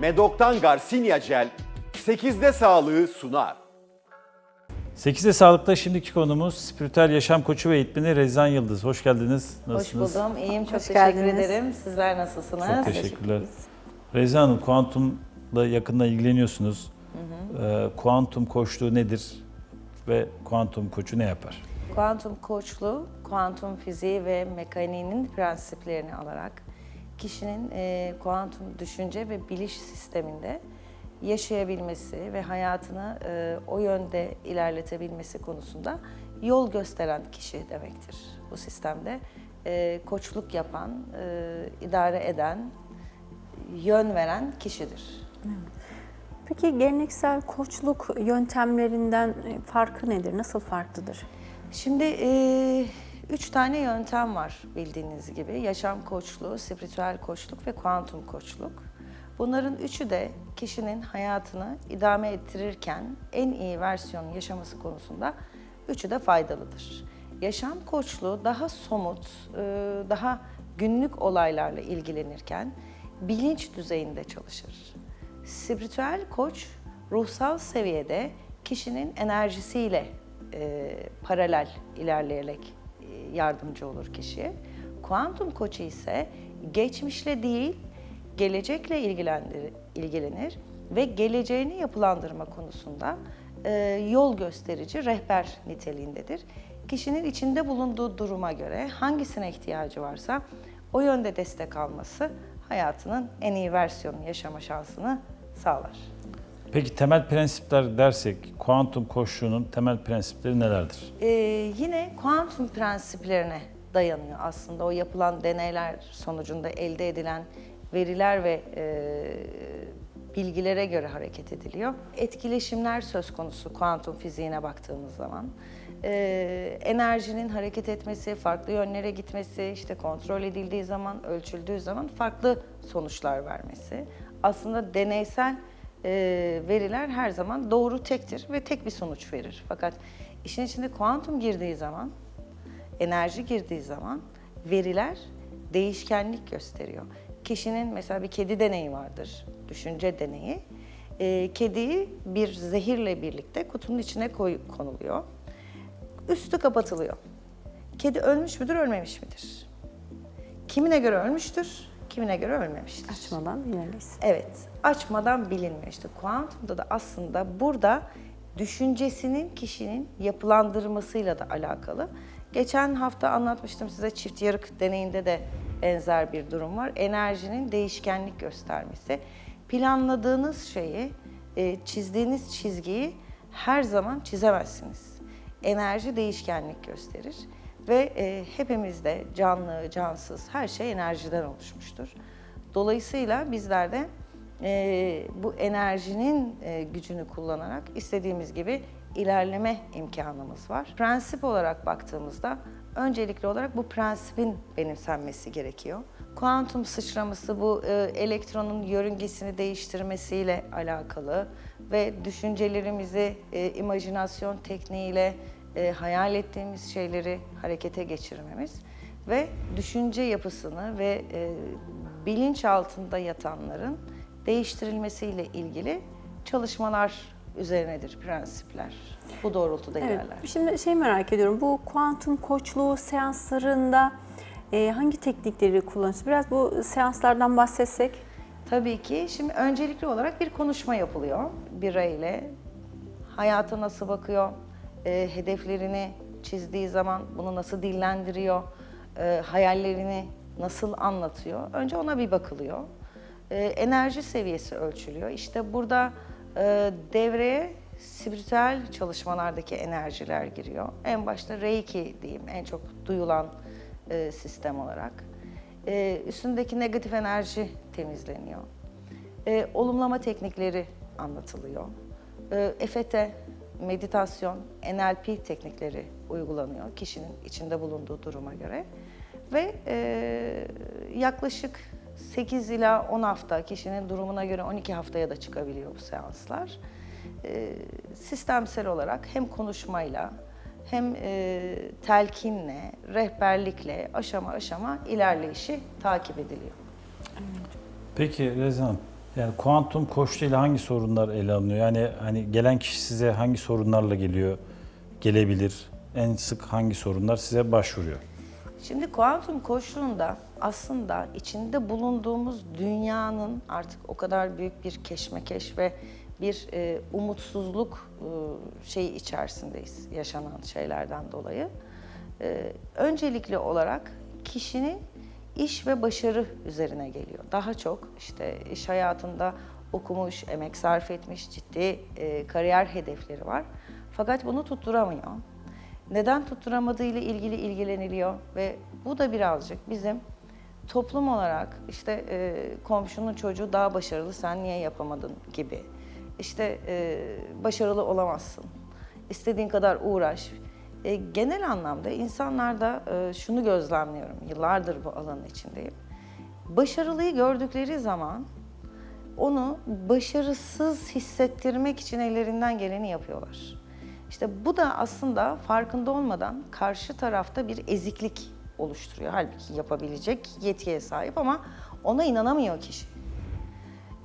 Medok'tan Garcinia Gel 8'de sağlığı sunar. 8'de Sağlık'ta şimdiki konumuz spiritüel yaşam koçu ve eğitmeni Rezan Yıldız. Hoş geldiniz. Hoş Nasılsınız? buldum. İyiyim. Çok Hoş teşekkür geldiniz. ederim. Sizler nasılsınız? Çok teşekkürler. Rezan Hanım, kuantumla yakından ilgileniyorsunuz. Ee, kuantum koçluğu nedir ve kuantum koçu ne yapar? Kuantum koçluğu, kuantum fiziği ve mekaniğinin prensiplerini alarak kişinin e, kuantum düşünce ve biliş sisteminde yaşayabilmesi ve hayatını e, o yönde ilerletebilmesi konusunda yol gösteren kişi demektir bu sistemde. E, koçluk yapan, e, idare eden, yön veren kişidir. Peki geleneksel koçluk yöntemlerinden farkı nedir? Nasıl farklıdır? Şimdi e, üç tane yöntem var bildiğiniz gibi. Yaşam koçluğu, spiritüel koçluk ve kuantum koçluk. Bunların üçü de kişinin hayatını idame ettirirken en iyi versiyonu yaşaması konusunda üçü de faydalıdır. Yaşam koçluğu daha somut, e, daha günlük olaylarla ilgilenirken bilinç düzeyinde çalışır. Spiritüel koç ruhsal seviyede kişinin enerjisiyle e, paralel ilerleyerek yardımcı olur kişiye. Kuantum koçu ise geçmişle değil, gelecekle ilgilendir, ilgilenir ve geleceğini yapılandırma konusunda e, yol gösterici rehber niteliğindedir. Kişinin içinde bulunduğu duruma göre hangisine ihtiyacı varsa o yönde destek alması hayatının en iyi versiyonunu yaşama şansını sağlar. Peki temel prensipler dersek, kuantum koçluğunun temel prensipleri nelerdir? Ee, yine kuantum prensiplerine dayanıyor aslında o yapılan deneyler sonucunda elde edilen veriler ve e, bilgilere göre hareket ediliyor. Etkileşimler söz konusu kuantum fiziğine baktığımız zaman. Ee, enerjinin hareket etmesi, farklı yönlere gitmesi, işte kontrol edildiği zaman, ölçüldüğü zaman farklı sonuçlar vermesi. Aslında deneysel e, veriler her zaman doğru tektir ve tek bir sonuç verir. Fakat işin içinde kuantum girdiği zaman, enerji girdiği zaman veriler değişkenlik gösteriyor. Kişinin mesela bir kedi deneyi vardır, düşünce deneyi. E, kediyi bir zehirle birlikte kutunun içine koy, konuluyor. Üstü kapatılıyor. Kedi ölmüş müdür, ölmemiş midir? Kimine göre ölmüştür, kimine göre ölmemiştir. Açmadan bilemeyiz. Evet, açmadan bilinmiyor. İşte kuantumda da aslında burada düşüncesinin kişinin yapılandırmasıyla da alakalı. Geçen hafta anlatmıştım size çift yarık deneyinde de benzer bir durum var. Enerjinin değişkenlik göstermesi. Planladığınız şeyi, e, çizdiğiniz çizgiyi her zaman çizemezsiniz. Enerji değişkenlik gösterir ve e, hepimizde canlı, cansız her şey enerjiden oluşmuştur. Dolayısıyla bizler de e, bu enerjinin e, gücünü kullanarak istediğimiz gibi ilerleme imkanımız var. Prensip olarak baktığımızda öncelikli olarak bu prensibin benimsenmesi gerekiyor. Kuantum sıçraması bu e, elektronun yörüngesini değiştirmesiyle alakalı ve düşüncelerimizi e, imajinasyon tekniğiyle e, hayal ettiğimiz şeyleri harekete geçirmemiz ve düşünce yapısını ve e, bilinç altında yatanların değiştirilmesiyle ilgili çalışmalar üzerinedir prensipler. Bu doğrultuda Evet. ilerler. Şimdi şey merak ediyorum. Bu kuantum koçluğu seanslarında e, hangi teknikleri kullanıyorsunuz? Biraz bu seanslardan bahsetsek. Tabii ki. Şimdi öncelikli olarak bir konuşma yapılıyor bireyle. Hayata nasıl bakıyor, e, hedeflerini çizdiği zaman bunu nasıl dillendiriyor, e, hayallerini nasıl anlatıyor. Önce ona bir bakılıyor. E, enerji seviyesi ölçülüyor. İşte burada e, devreye spiritüel çalışmalardaki enerjiler giriyor. En başta Reiki diyeyim, en çok duyulan e, sistem olarak. E, üstündeki negatif enerji temizleniyor. E, olumlama teknikleri anlatılıyor. E, EFT, meditasyon, NLP teknikleri uygulanıyor kişinin içinde bulunduğu duruma göre. Ve e, yaklaşık 8 ila 10 hafta, kişinin durumuna göre 12 haftaya da çıkabiliyor bu seanslar. E, sistemsel olarak hem konuşmayla hem e, telkinle, rehberlikle aşama aşama ilerleyişi takip ediliyor. Peki Rezan Yani kuantum koçluğuyla hangi sorunlar ele alınıyor? Yani hani gelen kişi size hangi sorunlarla geliyor, gelebilir? En sık hangi sorunlar size başvuruyor? Şimdi kuantum koçluğunda aslında içinde bulunduğumuz dünyanın artık o kadar büyük bir keşmekeş ve bir e, umutsuzluk e, şeyi içerisindeyiz yaşanan şeylerden dolayı. E, öncelikli olarak kişinin iş ve başarı üzerine geliyor. Daha çok işte iş hayatında okumuş, emek sarf etmiş, ciddi e, kariyer hedefleri var. Fakat bunu tutturamıyor. Neden tutturamadığı ile ilgili ilgileniliyor? Ve bu da birazcık bizim toplum olarak işte e, komşunun çocuğu daha başarılı sen niye yapamadın gibi. İşte e, başarılı olamazsın. İstediğin kadar uğraş E, genel anlamda insanlarda e, şunu gözlemliyorum yıllardır bu alanın içindeyim başarılıyı gördükleri zaman onu başarısız hissettirmek için ellerinden geleni yapıyorlar. İşte bu da aslında farkında olmadan karşı tarafta bir eziklik oluşturuyor. Halbuki yapabilecek yetkiye sahip ama ona inanamıyor kişi.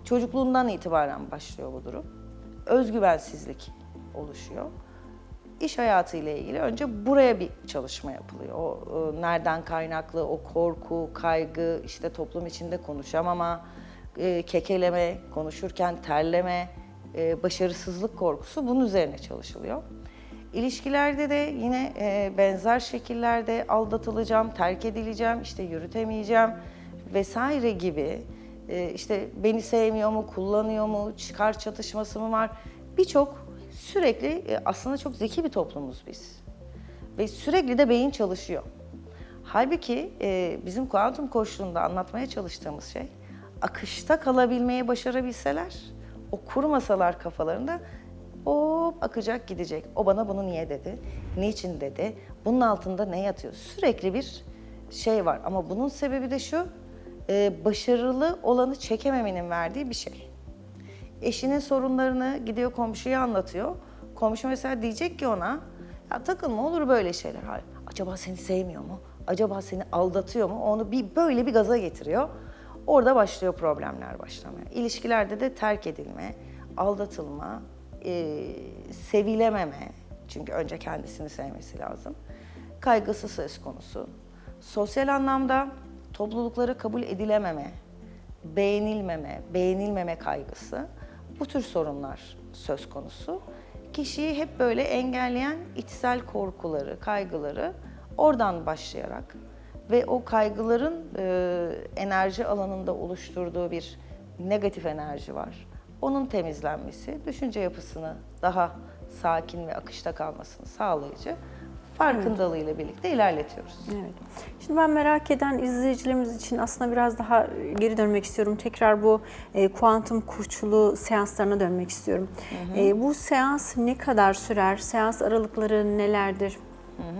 Çocukluğundan itibaren başlıyor bu durum. Özgüvensizlik oluşuyor. İş hayatı ile ilgili önce buraya bir çalışma yapılıyor. O e, nereden kaynaklı, o korku, kaygı, işte toplum içinde konuşamama, e, kekeleme, konuşurken terleme, e, başarısızlık korkusu bunun üzerine çalışılıyor. İlişkilerde de yine e, benzer şekillerde aldatılacağım, terk edileceğim, işte yürütemeyeceğim vesaire gibi e, işte beni sevmiyor mu, kullanıyor mu, çıkar çatışması mı var? Birçok sürekli e, aslında çok zeki bir toplumuz biz. Ve sürekli de beyin çalışıyor. Halbuki e, bizim kuantum koçluğunda anlatmaya çalıştığımız şey akışta kalabilmeyi başarabilseler, o kurmasalar kafalarında hop akacak gidecek. O bana bunu niye dedi? Niçin dedi? Bunun altında ne yatıyor? Sürekli bir şey var ama bunun sebebi de şu, e, başarılı olanı çekememenin verdiği bir şey. Eşinin sorunlarını gidiyor komşuya anlatıyor. Komşu mesela diyecek ki ona, ya takılma olur böyle şeyler. Hayır. Acaba seni sevmiyor mu? Acaba seni aldatıyor mu? Onu bir böyle bir gaza getiriyor. Orada başlıyor problemler başlamaya. İlişkilerde de terk edilme, aldatılma, e, sevilememe. Çünkü önce kendisini sevmesi lazım. Kaygısı söz konusu. Sosyal anlamda topluluklara kabul edilememe, beğenilmeme, beğenilmeme kaygısı. Bu tür sorunlar söz konusu. Kişiyi hep böyle engelleyen içsel korkuları, kaygıları oradan başlayarak ve o kaygıların e, enerji alanında oluşturduğu bir negatif enerji var. Onun temizlenmesi, düşünce yapısını daha sakin ve akışta kalmasını sağlayıcı farkındalığıyla birlikte ilerletiyoruz. Evet. Şimdi ben merak eden izleyicilerimiz için aslında biraz daha geri dönmek istiyorum. Tekrar bu e, kuantum koçluğu seanslarına dönmek istiyorum. E, bu seans ne kadar sürer? Seans aralıkları nelerdir?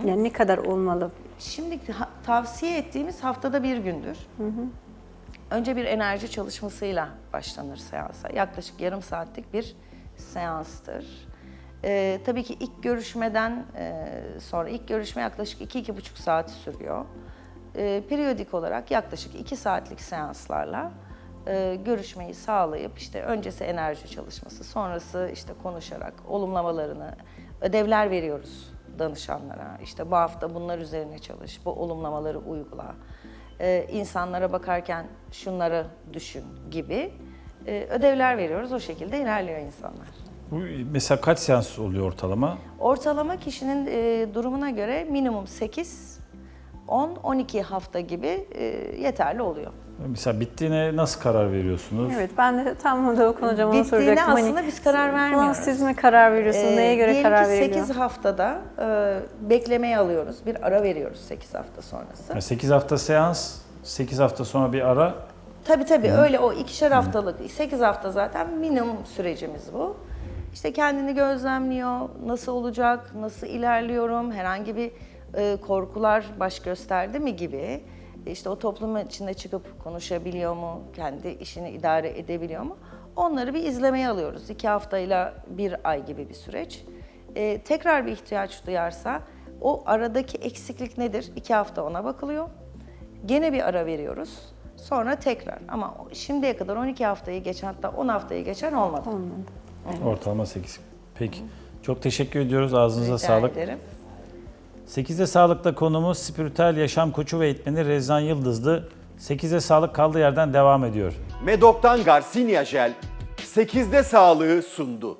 Yani ne kadar olmalı? Şimdi tavsiye ettiğimiz haftada bir gündür. Önce bir enerji çalışmasıyla başlanır seansa. Yaklaşık yarım saatlik bir seanstır. Ee, tabii ki ilk görüşmeden e, sonra, ilk görüşme yaklaşık iki iki buçuk saat sürüyor. Ee, periyodik olarak yaklaşık iki saatlik seanslarla e, görüşmeyi sağlayıp işte öncesi enerji çalışması, sonrası işte konuşarak olumlamalarını, ödevler veriyoruz danışanlara. İşte bu hafta bunlar üzerine çalış, bu olumlamaları uygula. Ee, insanlara bakarken şunları düşün gibi e, ödevler veriyoruz. O şekilde ilerliyor insanlar. Bu mesela kaç seans oluyor ortalama? Ortalama kişinin e, durumuna göre minimum 8, 10, 12 hafta gibi e, yeterli oluyor. Mesela bittiğine nasıl karar veriyorsunuz? Evet ben de tam da Okan hocam onu Bittiğine soracaktım. Hani aslında biz karar vermiyoruz. siz mi karar veriyorsunuz? Ee, Neye göre diyelim karar ki veriliyor? 8 haftada e, beklemeye alıyoruz. Bir ara veriyoruz 8 hafta sonrası. Yani 8 hafta seans, 8 hafta sonra bir ara. Tabii tabii öyle o ikişer haftalık, 8 hafta zaten minimum sürecimiz bu. İşte kendini gözlemliyor, nasıl olacak, nasıl ilerliyorum, herhangi bir e, korkular baş gösterdi mi gibi. İşte o toplumun içinde çıkıp konuşabiliyor mu, kendi işini idare edebiliyor mu? Onları bir izlemeye alıyoruz. İki haftayla bir ay gibi bir süreç. E, tekrar bir ihtiyaç duyarsa o aradaki eksiklik nedir? İki hafta ona bakılıyor. Gene bir ara veriyoruz. Sonra tekrar ama şimdiye kadar 12 haftayı geçen hatta 10 haftayı geçen olmadı. Ortalama 8. Peki. Çok teşekkür ediyoruz. Ağzınıza Rica sağlık. ederim. 8'de sağlıkta konumuz spiritüel yaşam koçu ve eğitmeni Rezan Yıldızlı. 8'de sağlık kaldığı yerden devam ediyor. Medok'tan Garcinia Jel 8'de sağlığı sundu.